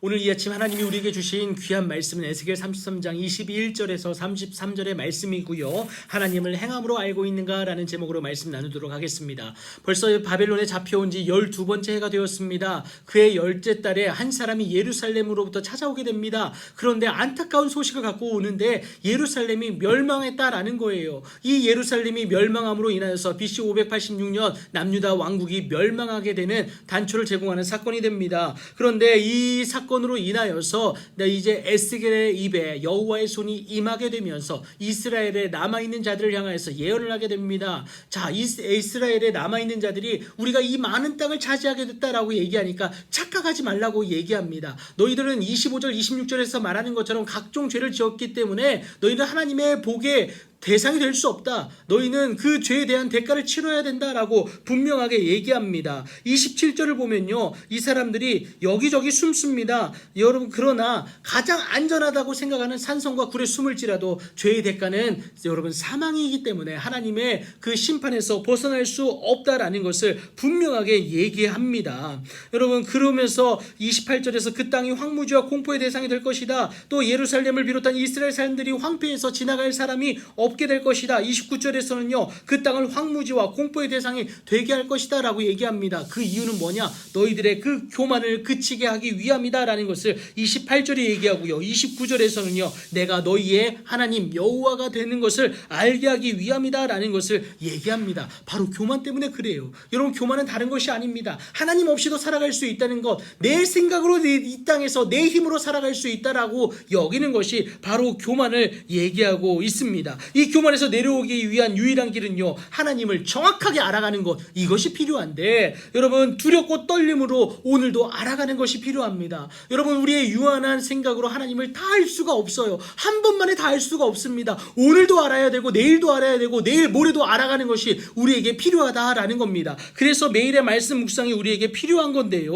오늘 이 아침 하나님이 우리에게 주신 귀한 말씀은 에스겔 33장 21절에서 33절의 말씀이고요. 하나님을 행함으로 알고 있는가라는 제목으로 말씀 나누도록 하겠습니다. 벌써 바벨론에 잡혀온 지 12번째 해가 되었습니다. 그의 열째 달에 한 사람이 예루살렘으로부터 찾아오게 됩니다. 그런데 안타까운 소식을 갖고 오는데 예루살렘이 멸망했다라는 거예요. 이 예루살렘이 멸망함으로 인하여서 BC 586년 남유다 왕국이 멸망하게 되는 단초를 제공하는 사건이 됩니다. 그런데 이 사건 으로 인하여서 네, 이제 에스겔의 입에 여호와의 손이 임하게 되면서 이스라엘에 남아 있는 자들을 향하여서 예언을 하게 됩니다. 자, 이스- 이스라엘에 남아 있는 자들이 우리가 이 많은 땅을 차지하게 됐다라고 얘기하니까 착각하지 말라고 얘기합니다. 너희들은 25절, 26절에서 말하는 것처럼 각종 죄를 지었기 때문에 너희는 하나님의 복에 대상이 될 수 없다. 너희는 그 죄에 대한 대가를 치러야 된다라고 분명하게 얘기합니다. 27절을 보면요. 이 사람들이 여기저기 숨습니다. 여러분, 그러나 가장 안전하다고 생각하는 산성과 굴에 숨을지라도 죄의 대가는 여러분 사망이기 때문에 하나님의 그 심판에서 벗어날 수 없다라는 것을 분명하게 얘기합니다. 여러분, 그러면서 28절에서 그 땅이 황무지와 공포의 대상이 될 것이다. 또 예루살렘을 비롯한 이스라엘 사람들이 황폐해서 지나갈 사람이 없게 될 것이다. 29절에서는요, 그 땅을 황무지와 공포의 대상이 되게 할 것이다. 라고 얘기합니다. 그 이유는 뭐냐? 너희들의 그 교만을 그치게 하기 위함이다 라는 것을 28절에 얘기하고요. 29절에서는요, 내가 너희의 하나님 여호와가 되는 것을 알게 하기 위함이다 라는 것을 얘기합니다. 바로 교만 때문에 그래요. 여러분, 교만은 다른 것이 아닙니다. 하나님 없이도 살아갈 수 있다는 것, 내 생각으로 이- 이 땅에서 내 힘으로 살아갈 수 있다라고 여기는 것이 바로 교만을 얘기하고 있습니다. 이 교만에서 내려오기 위한 유일한 길은요, 하나님을 정확하게 알아가는 것, 이것이 필요한데, 여러분, 두렵고 떨림으로 오늘도 알아가는 것이 필요합니다. 여러분, 우리의 유한한 생각으로 하나님을 다 알 수가 없어요. 한 번만에 다 알 수가 없습니다. 오늘도 알아야 되고, 내일도 알아야 되고, 내일 모레도 알아가는 것이 우리에게 필요하다라는 겁니다. 그래서 매일의 말씀 묵상이 우리에게 필요한 건데요.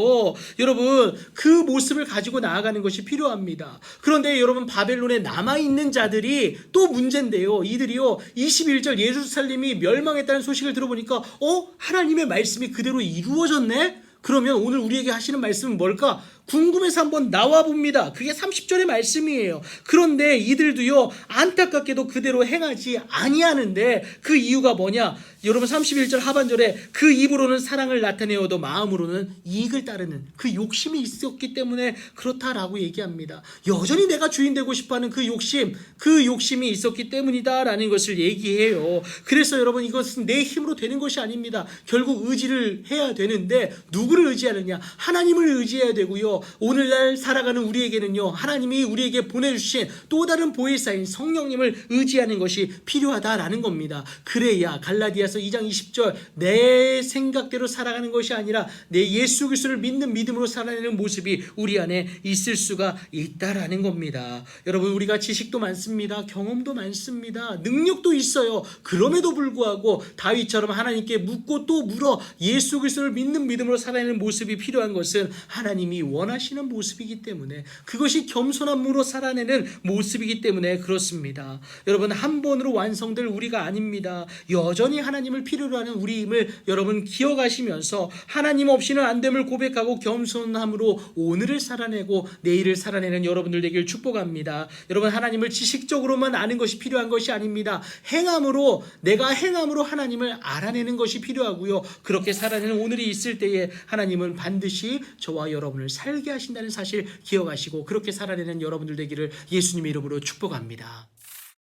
여러분, 그 모습을 가지고 나아가는 것이 필요합니다. 그런데 여러분, 바벨론에 남아있는 자들이 또 문제인데요. 이들이요, 21절 예루살렘이 멸망했다는 소식을 들어보니까, 어? 하나님의 말씀이 그대로 이루어졌네? 그러면 오늘 우리에게 하시는 말씀은 뭘까? 궁금해서 한번 나와 봅니다. 그게 30절의 말씀이에요. 그런데 이들도요, 안타깝게도 그대로 행하지 아니하는데 그 이유가 뭐냐? 여러분 31절 하반절에 그 입으로는 사랑을 나타내어도 마음으로는 이익을 따르는 그 욕심이 있었기 때문에 그렇다라고 얘기합니다. 여전히 내가 주인 되고 싶어하는 그 욕심, 그 욕심이 있었기 때문이다라는 것을 얘기해요. 그래서 여러분 이것은 내 힘으로 되는 것이 아닙니다. 결국 의지를 해야 되는데 누구를 의지하느냐? 하나님을 의지해야 되고요. 오늘날 살아가는 우리에게는요. 하나님이 우리에게 보내주신 또 다른 보혜사인 성령님을 의지하는 것이 필요하다라는 겁니다. 그래야 갈라디아서 2장 20절 내 생각대로 살아가는 것이 아니라 내 예수 그리스도를 믿는 믿음으로 살아내는 모습이 우리 안에 있을 수가 있다라는 겁니다. 여러분 우리가 지식도 많습니다. 경험도 많습니다. 능력도 있어요. 그럼에도 불구하고 다윗처럼 하나님께 묻고 또 물어 예수 그리스도를 믿는 믿음으로 살아내는 모습이 필요한 것은 하나님이 원 하시는 모습이기 때문에 그것이 겸손함으로 살아내는 모습이기 때문에 그렇습니다. 여러분 한 번으로 완성될 우리가 아닙니다. 여전히 하나님을 필요로 하는 우리임을 여러분 기억하시면서 하나님 없이는 안 됨을 고백하고 겸손함으로 오늘을 살아내고 내일을 살아내는 여러분들 되길 축복합니다. 여러분 하나님을 지식적으로만 아는 것이 필요한 것이 아닙니다. 행함으로 내가 행함으로 하나님을 알아내는 것이 필요하고요. 그렇게 살아내는 오늘이 있을 때에 하나님은 반드시 저와 여러분을 살게 하신다는 사실 기억하시고 그렇게 살아내는 여러분들 되기를 예수님의 이름으로 축복합니다.